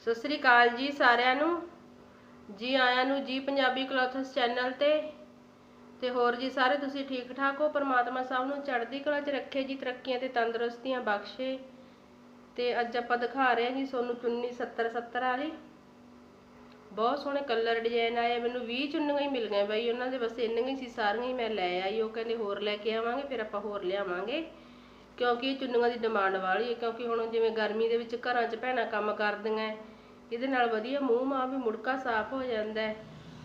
ਸਤਿ ਸ੍ਰੀ ਅਕਾਲ ਜੀ ਸਾਰਿਆਂ ਨੂੰ। ਜੀ ਆਇਆਂ ਨੂੰ ਜੀ ਪੰਜਾਬੀ ਕਲੋਥਸ ਚੈਨਲ ਤੇ। ਤੇ ਹੋਰ ਜੀ ਸਾਰੇ ਤੁਸੀਂ ਠੀਕ ਠਾਕ ਹੋ? ਪਰਮਾਤਮਾ ਸਭ ਨੂੰ ਚੜ੍ਹਦੀ ਕਲਾ 'ਚ ਰੱਖੇ ਜੀ, ਤਰੱਕੀਆਂ ਤੇ ਤੰਦਰੁਸਤੀਆਂ ਬਖਸ਼ੇ। ਤੇ ਅੱਜ ਆਪਾਂ ਦਿਖਾ ਰਹੇ ਹਾਂ ਜੀ ਸੋਨੂੰ ਚੁੰਨੀ 70 70 ਵਾਲੀ। ਬਹੁਤ ਸੋਹਣੇ ਕਲਰ ਡਿਜ਼ਾਈਨ ਆਏ ਮੈਨੂੰ 20 ਚੁੰਨੀਆਂ ਹੀ ਮਿਲ ਗਈਆਂ ਬਾਈ, ਉਹਨਾਂ ਦੇ ਬਸ ਇੰਨੀਆਂ ਹੀ ਸੀ, ਸਾਰੀਆਂ ਹੀ ਮੈਂ ਲੈ ਆਈ, ਉਹ ਕਹਿੰਦੇ ਹੋਰ ਲੈ ਕੇ ਆਵਾਂਗੇ, ਫਿਰ ਆਪਾਂ ਹੋਰ ਲਿਆਵਾਂਗੇ। ਕਿਉਂਕਿ ਇਹ ਚੁੰਨੀਆਂ ਦੀ ਡਿਮਾਂਡ ਵਾਲੀ ਹੈ, ਕਿਉਂਕਿ ਹੁਣ ਜਿਵੇਂ ਗਰਮੀ ਦੇ ਵਿੱਚ ਘਰਾਂ 'ਚ ਭੈਣਾਂ ਕੰਮ ਕਰਦੀਆਂ ਇਹਦੇ ਨਾਲ ਵਧੀਆ ਮੂੰਹ ਮਾਂ ਵੀ ਮੁੜਕਾ ਸਾਫ਼ ਹੋ ਜਾਂਦਾ ਹੈ।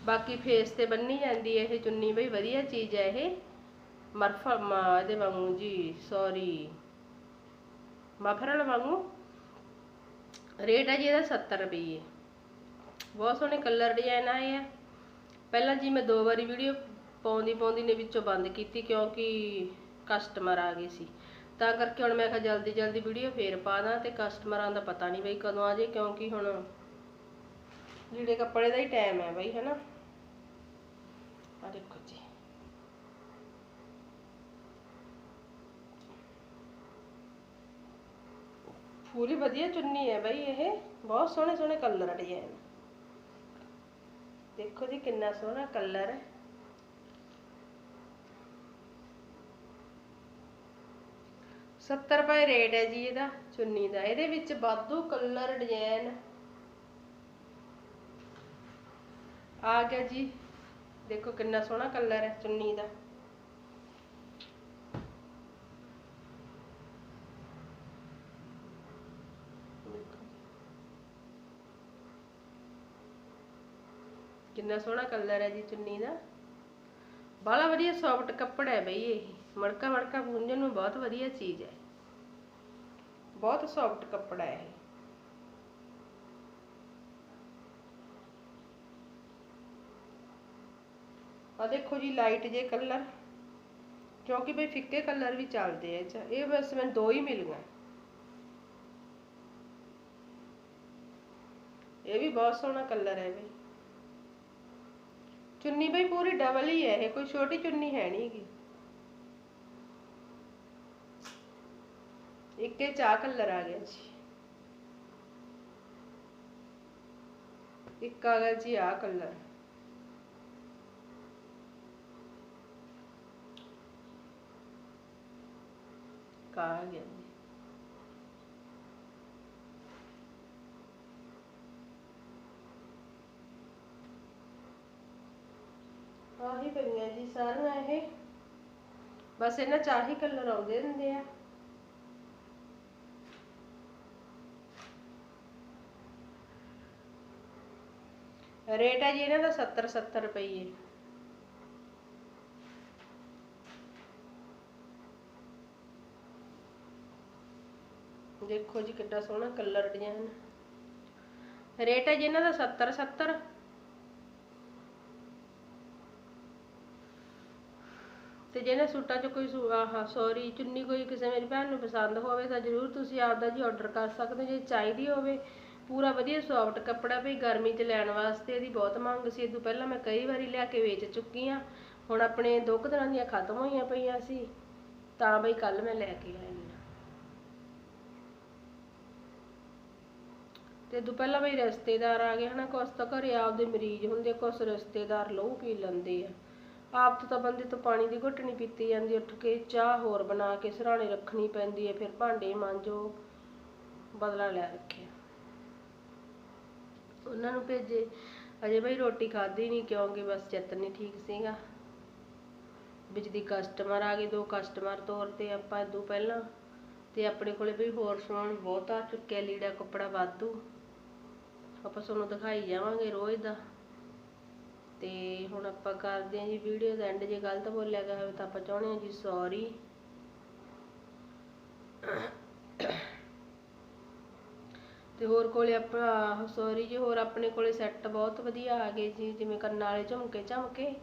ਬਾਕੀ ਫੇਸ ਤੇ ਬੰਨੀ ਜਾਂਦੀ ਹੈ ਇਹ ਚੁੰਨੀ, ਬਈ ਵਧੀਆ ਚੀਜ਼ ਹੈ ਇਹ। ਮਰਫਾ, ਮਾ, ਇਹਦੇ ਵਾਂਗੂ ਜੀ ਸੌਰੀ ਮਫਰਲ ਵਾਂਗੂ। ਰੇਟ ਹੈ ਜੀ ਇਹਦਾ 70 ਰੁਪਏ ਬਹੁਤ ਸੋਹਣੇ ਕਲਰ ਡਿਜ਼ਾਈਨ ਆਏ ਆ। ਪਹਿਲਾਂ ਜੀ ਮੈਂ ਦੋ ਵਾਰੀ ਵੀਡੀਓ ਪਾਉਂਦੀ ਪਾਉਂਦੀ ਨੇ ਵਿੱਚੋਂ ਬੰਦ ਕੀਤੀ ਕਿਉਂਕਿ ਕਸਟਮਰ ਆ ਗਏ ਸੀ। ਤਾਂ ਕਰਕੇ ਹੁਣ ਮੈਂ ਕਿਹਾ ਜਲਦੀ ਜਲਦੀ ਵੀਡੀਓ ਫੇਰ ਪਾ ਦਾਂ ਤੇ ਕਸਟਮਰਾਂ ਦਾ ਪਤਾ ਨਹੀਂ ਬਈ ਕਦੋਂ ਆ ਜੇ, ਕਿਉਂਕਿ ਹੁਣ ਲੀੜੇ ਕੱਪੜੇ ਦਾ ਹੀ ਟਾਈਮ ਹੈ ਬਈ, ਹੈਨਾ? ਆ ਦੇਖੋ ਜੀ। ਪੂਰੀ ਵਧੀਆ ਚੁੰਨੀ ਹੈ ਬਈ ਇਹ। ਬਹੁਤ ਸੋਹਣੇ ਸੋਹਣੇ ਕਲਰ ਡਿਜ਼ਾਈਨ ਦੇਖੋ ਜੀ ਕਿੰਨਾ ਸੋਹਣਾ ਕਲਰ ਹੈ। ਸੱਤਰ ਰੁਪਏ ਰੇਟ ਹੈ ਜੀ ਇਹਦਾ, ਚੁੰਨੀ ਦਾ। ਇਹਦੇ ਵਿੱਚ ਵਾਧੂ ਕਲਰ ਡਿਜ਼ਾਈਨ ਆ ਗਿਆ ਜੀ। ਦੇਖੋ ਕਿੰਨਾ ਸੋਹਣਾ ਕਲਰ ਹੈ ਚੁੰਨੀ ਦਾ। ਕਿੰਨਾ ਸੋਹਣਾ ਕਲਰ ਹੈ ਜੀ ਚੁੰਨੀ ਦਾ। ਬਾਲਾ ਵਧੀਆ ਸੌਫਟ ਕੱਪੜਾ ਹੈ ਬਈ ਇਹ। ਮੜਕਾ ਮੜਕਾ ਪੂੰਝਣ ਨੂੰ ਬਹੁਤ ਵਧੀਆ ਚੀਜ਼ ਹੈ। ਬਹੁਤ ਸੌਫਟ ਕੱਪੜਾ ਹੈ ਇਹ। ਆ ਦੇਖੋ ਜੀ ਲਾਈਟ ਜੇ ਕਲਰ ਕਿਉਂਕਿ ਬਈ ਫਿੱਕੇ ਕਲਰ ਵੀ ਚੱਲਦੇ ਆ ਇਹ ਇਹ ਬਸ ਮੈਨੂੰ ਦੋ ਹੀ ਮਿਲ ਗਏ ਇਹ ਵੀ ਬਹੁਤ ਸੋਹਣਾ ਕਲਰ ਹੈ ਬਈ। ਚੁੰਨੀ ਬਈ ਪੂਰੀ ਡਬਲ ਹੀ ਹੈ ਇਹ ਕੋਈ ਛੋਟੀ ਚੁੰਨੀ ਹੈ ਨਹੀਂ ਗੀ ਇੱਕੇ ਚਾਹ ਕਲਰ ਆ ਗਿਆ ਜੀ ਇੱਕ ਆ ਗਿਆ ਜੀ ਆ ਕਲਰ ਕਾ ਆ ਗਿਆ ਆਹੀ ਪਈਆਂ ਜੀ ਸਾਰੀਆਂ ਇਹ। ਬਸ ਇਹਨਾਂ ਚਾਹੀ ਕਲਰ ਆਉਂਦੇ ਹੁੰਦੇ ਆ। ਰੇਟ ਹੈ ਜੀ ਇਹਨਾਂ ਦਾ 70 70 ਰੁਪਏ ਦੇਖੋ ਜੀ ਕਿੰਨਾ ਸੋਹਣਾ ਕਲਰ ਡਿਜ਼ਾਈਨ ਰੇਟ ਹੈ ਜੀ ਇਹਨਾਂ ਦਾ 70 70 ਤੇ ਜਿਹਨੇ ਸੂਟਾਂ 'ਚ ਕੋਈ ਸੂ- ਆਹ ਸੌਰੀ ਚੁੰਨੀ ਕੋਈ ਕਿਸੇ ਮੇਰੀ ਭੈਣ ਨੂੰ ਪਸੰਦ ਹੋਵੇ ਤਾਂ ਜਰੂਰ ਤੁਸੀਂ ਆਪਦਾ ਜੀ ਆਰਡਰ ਕਰ ਸਕਦੇ ਹੋ। ਜੇ ਚਾਹੀਦੀ ਹੋਵੇ, ਪੂਰਾ ਵਧੀਆ ਸੌਫਟ ਕੱਪੜਾ ਵੀ ਗਰਮੀ 'ਚ ਲੈਣ ਵਾਸਤੇ ਇਹਦੀ ਬਹੁਤ ਮੰਗ ਸੀ। ਇਹ ਤੋਂ ਪਹਿਲਾਂ ਮੈਂ ਕਈ ਵਾਰੀ ਲਿਆ ਕੇ ਵੇਚ ਚੁੱਕੀ ਆ ਹੁਣ ਆਪਣੇ ਦੋ ਕੁ ਦਿਨਾਂ ਦੀਆਂ ਖਤਮ ਹੋਈਆਂ ਪਈਆਂ ਸੀ। ਤਾਂ ਬਈ ਕੱਲ ਮੈਂ ਲੈ ਕੇ ਆਈ ਆ ਤੇ ਤੋਂ ਪਹਿਲਾਂ ਬਈ ਰਿਸ਼ਤੇਦਾਰ ਆ ਗਏ ਹਨਾ, ਕੁਛ ਤਾਂ ਘਰੇ ਆਪਦੇ ਮਰੀਜ਼ ਹੁੰਦੇ ਕੁਛ ਰਿਸ਼ਤੇਦਾਰ ਲਹੂ ਪੀ ਲੈਂਦੇ ਆ। ਆਪ ਤੋਂ ਤਾਂ ਬੰਦੇ ਤੋਂ ਪਾਣੀ ਦੀ ਘੁੱਟ ਪੀਤੀ ਜਾਂਦੀ, ਉੱਠ ਕੇ ਚਾਹ ਹੋਰ ਬਣਾ ਕੇ ਸਰਾਣੇ ਰੱਖਣੀ ਪੈਂਦੀ ਹੈ ਫਿਰ ਭਾਂਡੇ ਮਾਂਜੋ, ਬਦਲਾ ਲੈ ਰੱਖਿਆ। ਉਹਨਾਂ ਨੂੰ ਭੇਜੇ, ਅਜੇ ਬਈ ਰੋਟੀ ਖਾਧੀ ਨਹੀਂ ਕਿਉਂਕਿ ਬਸ ਚਿੱਤ ਨਹੀਂ ਠੀਕ ਸੀਗਾ। ਵਿੱਚ ਦੀ ਕਸਟਮਰ ਆ ਗਏ ਦੋ ਕਸਟਮਰ ਤੌਰ ਤੇ ਆਪਾਂ ਇਦੋਂ ਪਹਿਲਾਂ, ਤੇ ਆਪਣੇ ਕੋਲੇ ਵੀ ਹੋਰ ਸਮਾਨ ਬਹੁਤ ਆ ਚੁੱਕਿਆ, ਲੀੜਾ ਕੱਪੜਾ ਵਾਧੂ। ਆਪਾਂ ਤੁਹਾਨੂੰ ਦਿਖਾਈ ਜਾਵਾਂਗੇ ਰੋਜ਼ ਦਾ। ਤੇ ਹੁਣ ਆਪਾਂ ਕਰਦੇ ਹਾਂ ਜੀ ਵੀਡੀਓ ਦਾ ਐਂਡ ਜੇ ਗਲਤ ਬੋਲਿਆ ਗਿਆ ਹੋਵੇ ਤਾਂ ਆਪਾਂ ਚਾਹੁੰਦੇ ਹਾਂ ਜੀ ਸੌਰੀ ਤੇ ਹੋਰ ਕੋਲੇ ਆਪਣਾ ਸੌਰੀ ਜੀ, ਹੋਰ ਆਪਣੇ ਕੋਲੇ ਸੈੱਟ ਬਹੁਤ ਵਧੀਆ ਆ ਗਏ ਜੀ, ਜਿਵੇਂ ਕੰਨਾਂ ਵਾਲੇ ਝੁਮਕੇ ਝਮਕੇ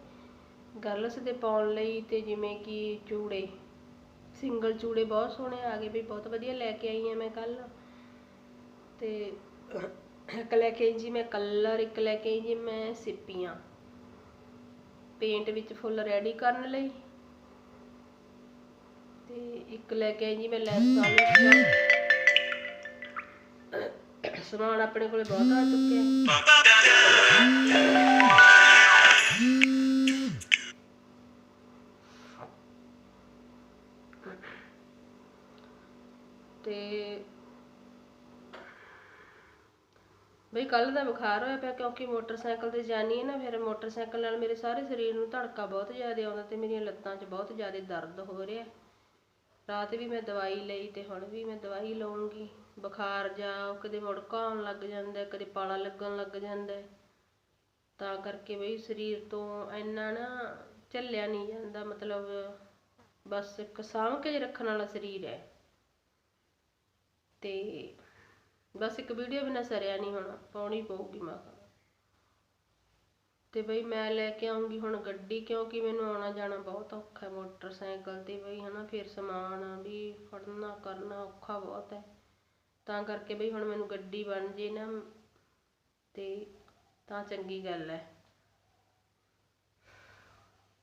ਗਰਲਸ ਦੇ ਪਾਉਣ ਲਈ ਤੇ ਜਿਵੇਂ ਕਿ ਚੂੜੇ ਸਿੰਗਲ ਚੂੜੇ ਬਹੁਤ ਸੋਹਣੇ ਆ ਗਏ ਵੀ ਬਹੁਤ ਵਧੀਆ ਲੈ ਕੇ ਆਈ ਆ ਮੈਂ ਕੱਲ ਤੇ ਇੱਕ ਲੈ ਕੇ ਜੀ ਮੈਂ ਕਲਰ, ਇੱਕ ਲੈ ਕੇ ਆਈ ਜੀ ਮੈਂ ਸਿੱਪੀਆਂ। ਪੇਂਟ ਵਿੱਚ ਫੁੱਲ ਰੈਡੀ ਕਰਨ ਲਈ। ਤੇ ਇੱਕ ਲੈ ਕੇ ਆਈ ਜੀ ਮੈਂ ਲੈਸ ਵਾਲੇ ਸਮਾਨ ਆਪਣੇ ਕੋਲੇ ਬਹੁਤ ਆ ਚੁੱਕਿਆ ਤੇ ਬਈ ਕੱਲ ਦਾ ਬੁਖਾਰ ਹੋਇਆ ਪਿਆ ਕਿਉਂਕਿ ਮੋਟਰਸਾਈਕਲ ਤੇ ਜਾਨੀ ਹੈ ਨਾ, ਫਿਰ ਮੋਟਰਸਾਈਕਲ ਨਾਲ ਮੇਰੇ ਸਾਰੇ ਸਰੀਰ ਨੂੰ ਧੜਕਾ ਬਹੁਤ ਜ਼ਿਆਦਾ ਆਉਂਦਾ ਤੇ ਮੇਰੀਆਂ ਲੱਤਾਂ 'ਚ ਬਹੁਤ ਜ਼ਿਆਦਾ ਦਰਦ ਹੋ ਰਿਹਾ। ਰਾਤ ਵੀ ਮੈਂ ਦਵਾਈ ਲਈ ਤੇ ਹੁਣ ਵੀ ਮੈਂ ਦਵਾਈ ਲਵਾਂਗੀ ਬੁਖਾਰ ਜਾ ਕਦੇ ਮੁੜਕਾ ਆਉਣ ਲੱਗ ਜਾਂਦਾ, ਕਦੇ ਪਾਲਾ ਲੱਗਣ ਲੱਗ ਜਾਂਦਾ। ਤਾਂ ਕਰਕੇ ਬਈ ਸਰੀਰ ਤੋਂ ਇੰਨਾ ਨਾ ਝੱਲਿਆ ਨਹੀਂ ਜਾਂਦਾ, ਮਤਲਬ ਬਸ ਇੱਕ ਸਾਂਭ ਕੇ ਰੱਖਣ ਵਾਲਾ ਸਰੀਰ ਹੈ। ਤੇ ਬਸ ਇੱਕ ਵੀਡੀਓ ਬਿਨਾ ਸਰਿਆ ਨਹੀਂ ਹੋਣਾ, ਪਾਉਣੀ ਪਊਗੀ ਮੈਂ ਤੇ ਬਈ ਮੈਂ ਲੈ ਕੇ ਆਉਂਗੀ ਹੁਣ ਗੱਡੀ, ਕਿਉਂਕਿ ਮੈਨੂੰ ਆਉਣਾ ਜਾਣਾ ਬਹੁਤ ਔਖਾ ਹੈ ਮੋਟਰਸਾਈਕਲ ਤੇ ਬਈ ਹਨਾ, ਫਿਰ ਸਮਾਨ ਵੀ ਫੜਨਾ, ਕਰਨਾ ਔਖਾ ਬਹੁਤ ਹੈ। ਤਾਂ ਕਰਕੇ ਬਈ ਹੁਣ ਮੈਨੂੰ ਗੱਡੀ ਬਣ ਜੇ ਨਾ, ਤੇ ਤਾਂ ਚੰਗੀ ਗੱਲ ਹੈ।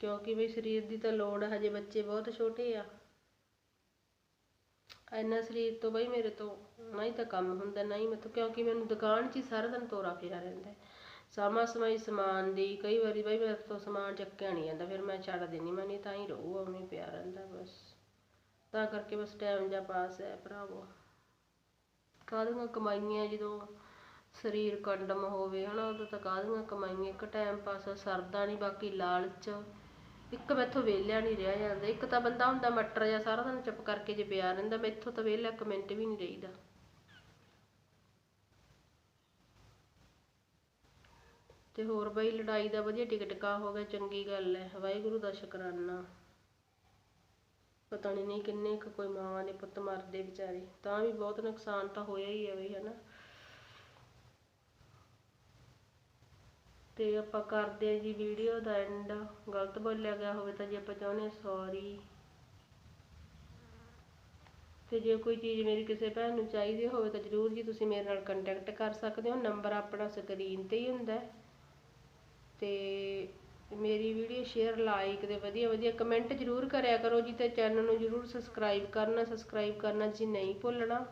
ਕਿਉਂਕਿ ਬਈ ਸਰੀਰ ਦੀ ਤਾਂ ਲੋੜ ਹਜੇ ਬੱਚੇ ਬਹੁਤ ਛੋਟੇ ਆ। ਇੰਨਾ ਸਰੀਰ ਤੋਂ ਬਈ ਮੇਰੇ ਤੋਂ ਨਾ ਹੀ ਤਾਂ ਕੰਮ ਹੁੰਦਾ, ਨਾ ਹੀ ਮੈਥੋਂ ਕਿਉਂਕਿ ਮੈਨੂੰ ਦੁਕਾਨ 'ਚ ਹੀ ਸਾਰਾ ਦਿਨ ਤੋਰਾ ਫੇਰਾ ਰਹਿੰਦਾ। ਹੈ। ਸਾਮਾ ਸਮਾਈ ਸਮਾਨ ਦੀ, ਕਈ ਵਾਰੀ ਬਈ ਮੇਰੇ ਤੋਂ ਸਮਾਨ ਚੱਕਿਆ ਨਹੀਂ ਜਾਂਦਾ, ਫਿਰ ਮੈਂ ਛੱਡ ਦਿੰਦੀ, ਮੈਂ ਨਹੀਂ ਤਾਂ ਹੀ ਰਹੂ ਉਵੇਂ ਪਿਆ ਰਹਿੰਦਾ ਬਸ। ਤਾਂ ਕਰਕੇ ਬਸ ਟਾਈਮ ਜਾਂ ਪਾਸ ਹੈ ਭਰਾਵੋ। ਕਾਹਦੀਆਂ ਕਮਾਈਆਂ ਜਦੋਂ ਸਰੀਰ ਕੰਡਮ ਹੋਵੇ, ਹਨਾ, ਉਦੋਂ ਤਾਂ ਕਾਹਦੀਆਂ ਕਮਾਈਆਂ, ਇੱਕ ਟਾਈਮ ਪਾਸ ਸਰਦਾ ਨਹੀਂ, ਬਾਕੀ ਲਾਲਚ। ਇੱਕ ਮੈਥੋਂ ਵਿਹਲਿਆ ਨਹੀਂ ਰਿਹਾ ਜਾਂਦਾ। ਇੱਕ ਤਾਂ ਬੰਦਾ ਹੁੰਦਾ ਮਟਰ ਜਾਂ ਸਾਰਾ ਦਿਨ ਚੁੱਪ ਕਰਕੇ ਜੇ ਪਿਆ ਰਹਿੰਦਾ ਮੈਥੋਂ ਤਾਂ ਵਿਹਲਾ, ਇੱਕ ਮਿੰਟ ਵੀ ਨਹੀਂ ਰਹੀਦਾ। ਤੇ ਹੋਰ ਬਈ, ਲੜਾਈ ਦਾ ਵਧੀਆ ਟਿਕ ਟਕਾ ਹੋ ਗਿਆ, ਚੰਗੀ ਗੱਲ ਹੈ ਵਾਹਿਗੁਰੂ ਦਾ ਸ਼ੁਕਰਾਨਾ। ਪਤਾ ਨਹੀਂ ਨਹੀਂ ਕਿੰਨੇ ਕੁ ਕੋਈ ਮਾਵਾਂ ਦੇ ਪੁੱਤ ਮਰਦੇ ਵਿਚਾਰੇ। ਤਾਂ ਵੀ ਬਹੁਤ ਨੁਕਸਾਨ ਤਾਂ ਹੋਇਆ ਹੀ ਹੈ ਬਈ, ਹਨਾ? ਤੇ ਆਪਾਂ ਕਰਦੇ ਆ ਜੀ ਵੀਡੀਓ ਦਾ ਐਂਡ ਗਲਤ ਬੋਲਿਆ ਗਿਆ ਹੋਵੇ ਤਾਂ ਜੇ ਆਪਾਂ ਚਾਹੁੰਦੇ ਹਾਂ ਸੌਰੀ ਤੇ ਜੇ ਕੋਈ ਚੀਜ਼ ਮੇਰੀ ਕਿਸੇ ਭੈਣ ਨੂੰ ਚਾਹੀਦੀ ਹੋਵੇ ਤਾਂ ਜਰੂਰ ਜੀ ਤੁਸੀਂ ਮੇਰੇ ਨਾਲ ਕੰਟੈਕਟ ਕਰ ਸਕਦੇ ਹੋ। ਨੰਬਰ ਆਪਣਾ ਸਕਰੀਨ ਤੇ ਹੀ ਹੁੰਦਾ ਹੈ। ਤੇ ਮੇਰੀ ਵੀਡੀਓ ਸ਼ੇਅਰ ਲਾਈਕ ਤੇ ਵਧੀਆ ਵਧੀਆ ਕਮੈਂਟ ਜਰੂਰ ਕਰਿਆ ਕਰੋ ਜੀ ਤੇ ਚੈਨਲ ਨੂੰ ਜਰੂਰ ਸਬਸਕ੍ਰਾਈਬ ਕਰਨਾ ਸਬਸਕ੍ਰਾਈਬ ਕਰਨਾ ਜੀ ਨਹੀਂ ਭੁੱਲਣਾ।